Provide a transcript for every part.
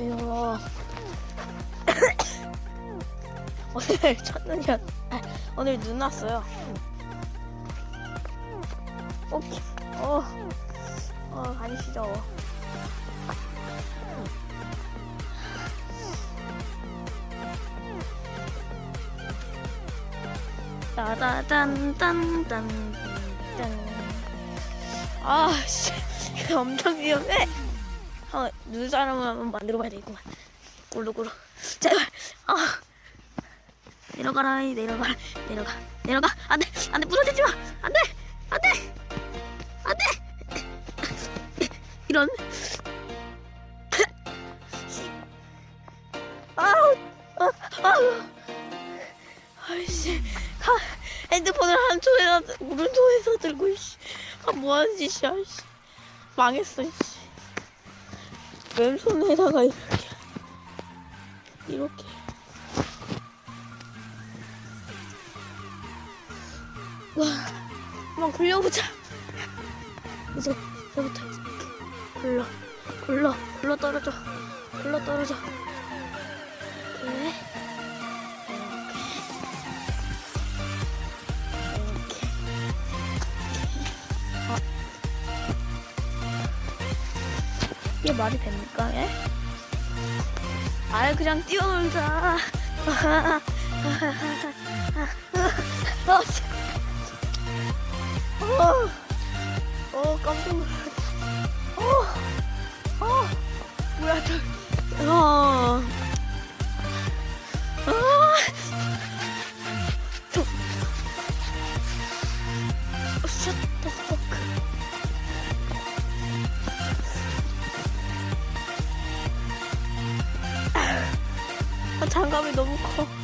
안녕하세요. 오늘 첫눈이었, 아, 오늘 눈 왔어요. 오케이. 어, 어, 아니시죠. 따다단단단단. 아, 씨. 엄청 위험해. 아, 눈사람을 한번 만들어봐야 되겠구만. 꿀루꿀루. 제발. 아. 내려가라, 이 내려가라, 내려가, 내려가. 안 돼, 안 돼, 부러지지 마. 안 돼, 안 돼, 안 돼. 이런. 아우, 아, 아우. 아이씨. 아, 핸드폰을 한 손에다, 오른손에서 들고, 이씨. 아, 뭐하는 짓이야, 씨. 망했어, 씨. 왼손에다가 이렇게. 이렇게. 와 한번 굴려보자. 이제 이제 굴러 굴러 굴러 떨어져. 굴러 떨어져 이게 말이 됩니까, 예? 아, 그냥 뛰어놀자. 어, 씨. 어, 어, 깜짝 놀랐어. 어, 어, 뭐야, 저, 어. 아, 장갑이 너무 커.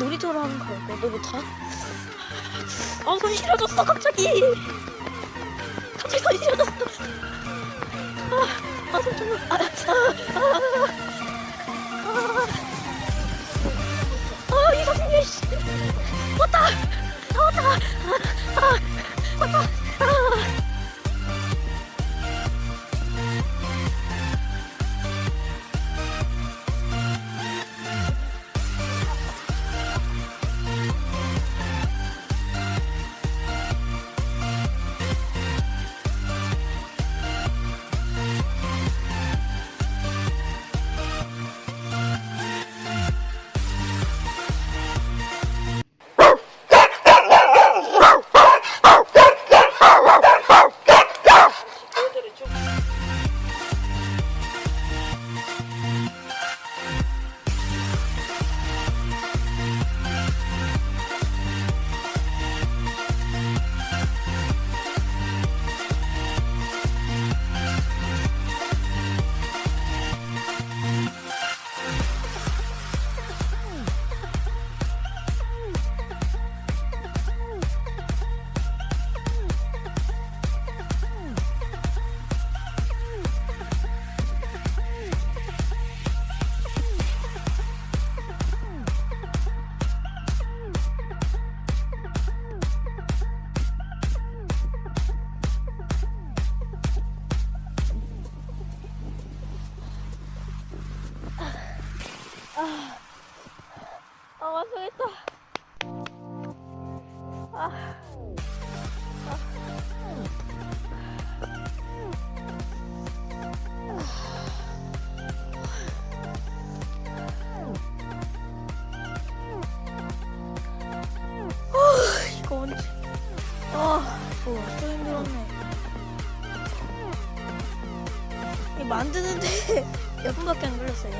놀이터로 한번 가볼까, 놀이터? 아, 손 시려졌어, 갑자기! 갑자기 손 시려졌어! 아, 아, 손 좀, 아, 아, 아, 아, 아, 아, 이 선생님, 씨! 왔다! 아, 왔다! 아, 아, 왔다! 몇 분밖에 안 걸렸어요.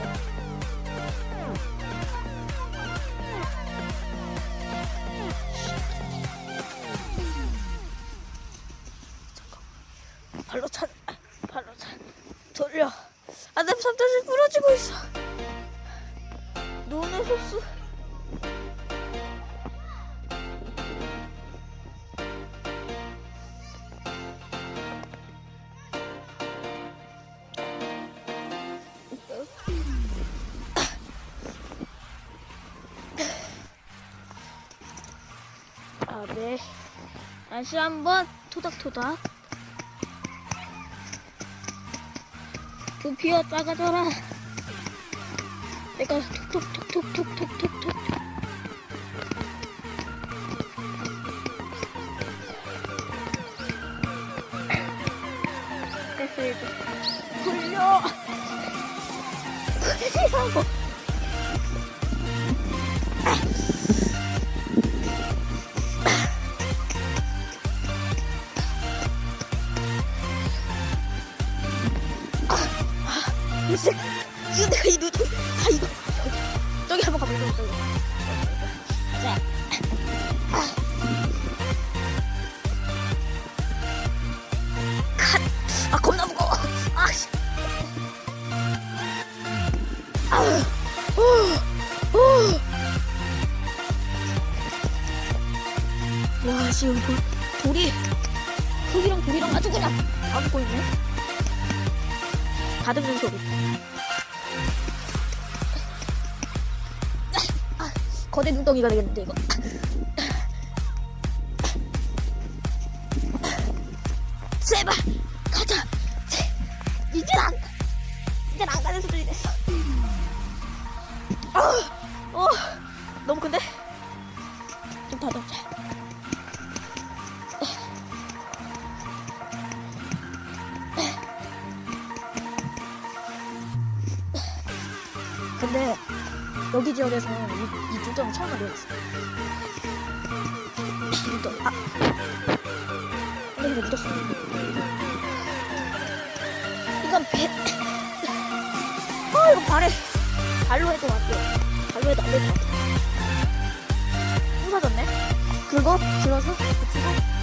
발로 차, 발로 차. 풀려. 아담 삼다시 부러지고 있어. 눈의 소스. 다시 한번 토닥토닥. 부피어 작아져라. 내가 톡톡톡톡톡톡톡톡. 됐어 이제. 굴려. 굴리라고. 저기 한번 가보자 저기. 자. 와 지금 돌, 돌이 흙이랑 돌이랑 아주 그냥 다 붙고 있네. 다듬는 소리. 거대 눈덩이가 되겠는데 이거. 제발 가자. 제, 이제 안 이제 안 가는 수준이 됐어. 아, 어, 너무 큰데? 좀 다듬자. 근데 여기 지역에서 두점은 처음 알려졌어. 묻어. 아. 근데 이거 묻었어. 이건 배. 아 이거 발에 발로 해도 안 돼. 발로 해도 안 될 것 같아. 부서졌네. 그거 들어서 붙이고.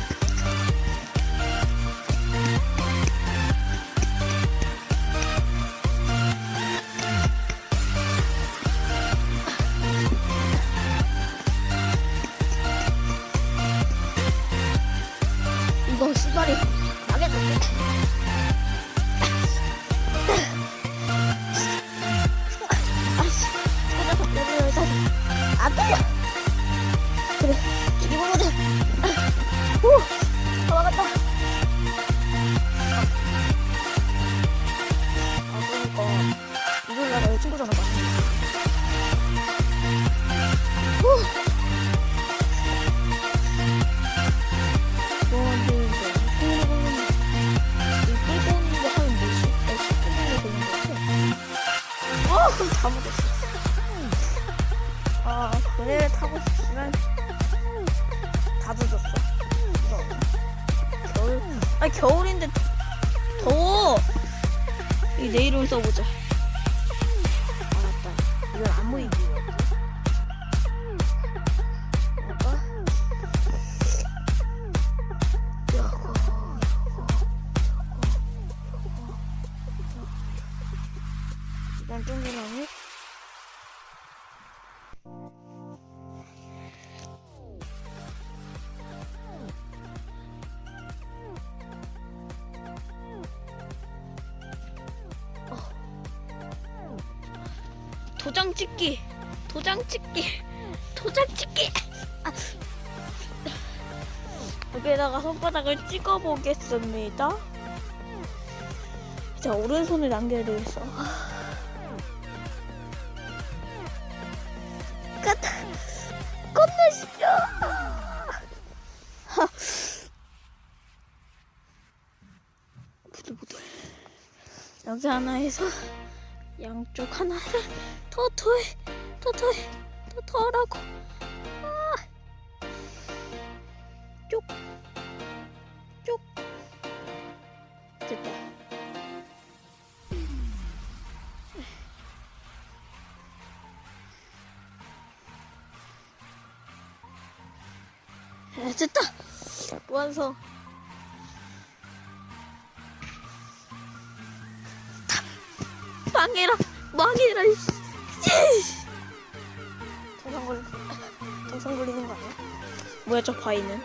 Thank you. 아니 겨울인데 더워. 이 내일을 써보자. 알았다. 이건 안 보이지. 이건 동그라미. 도장 찍기, 도장 찍기. 아. 여기에다가 손바닥을 찍어 보겠습니다. 자, 오른손을 남겨야 되겠어. 끝! 끝내시죠! 하. 부들부들. 여기 하나에서 양쪽 하나를 토토이, 더 더, 더 더라고. 아. 쪽. 쪽. 됐다. 됐다! 완성! 망해라! 망해라! 정상 걸리는 거 아니야? 뭐야 저 바위는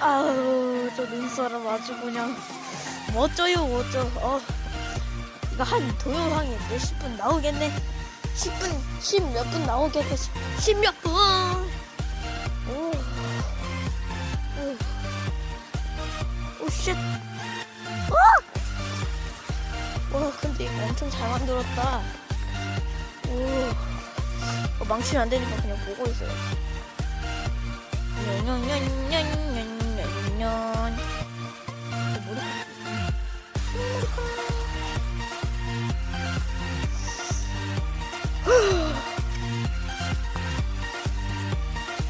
아우 저 눈사람 아주 그냥 멋져요 멋져 어 이거 한 동영상에 몇십 분 나오겠네 10분 10 몇 분 나오겠네 10 몇 분 오. 오. 오, 쉣. 와! 와, 근데 이거 엄청 잘 만들었다. 오. 어, 망치면 안 되니까 그냥 보고 있어요. 냐냐냐냐냐냐냐. 이거 뭐야?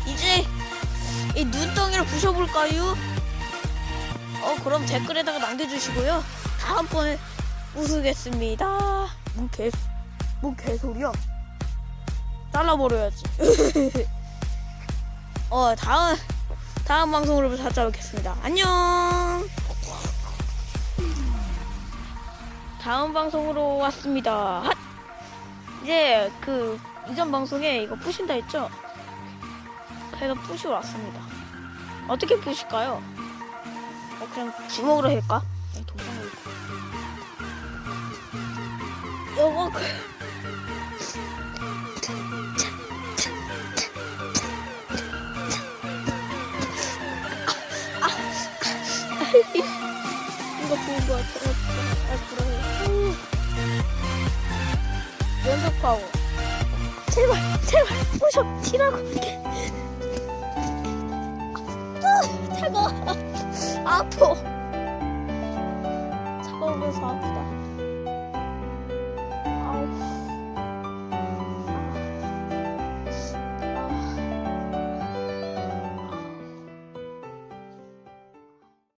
이제 이 눈덩이를 부셔볼까요? 어 그럼 댓글에다가 남겨주시고요. 다음번에 웃으겠습니다. 뭔 개, 뭔 개소리야? 잘라버려야지. 어 다음 다음 방송으로 찾아뵙겠습니다. 안녕. 다음 방송으로 왔습니다. 핫! 이제 그 이전 방송에 이거 부신다 했죠? 그래서 부시러 왔습니다. 어떻게 부실까요? 어, 그냥 주먹으로 할까? 아니, 동상으로. 요거 이거 보고 와, 아, 그러네. 연속하고. 제발, 제발, 부셔, 티라고. 아, 차가워. 아파. 차가워서 아파.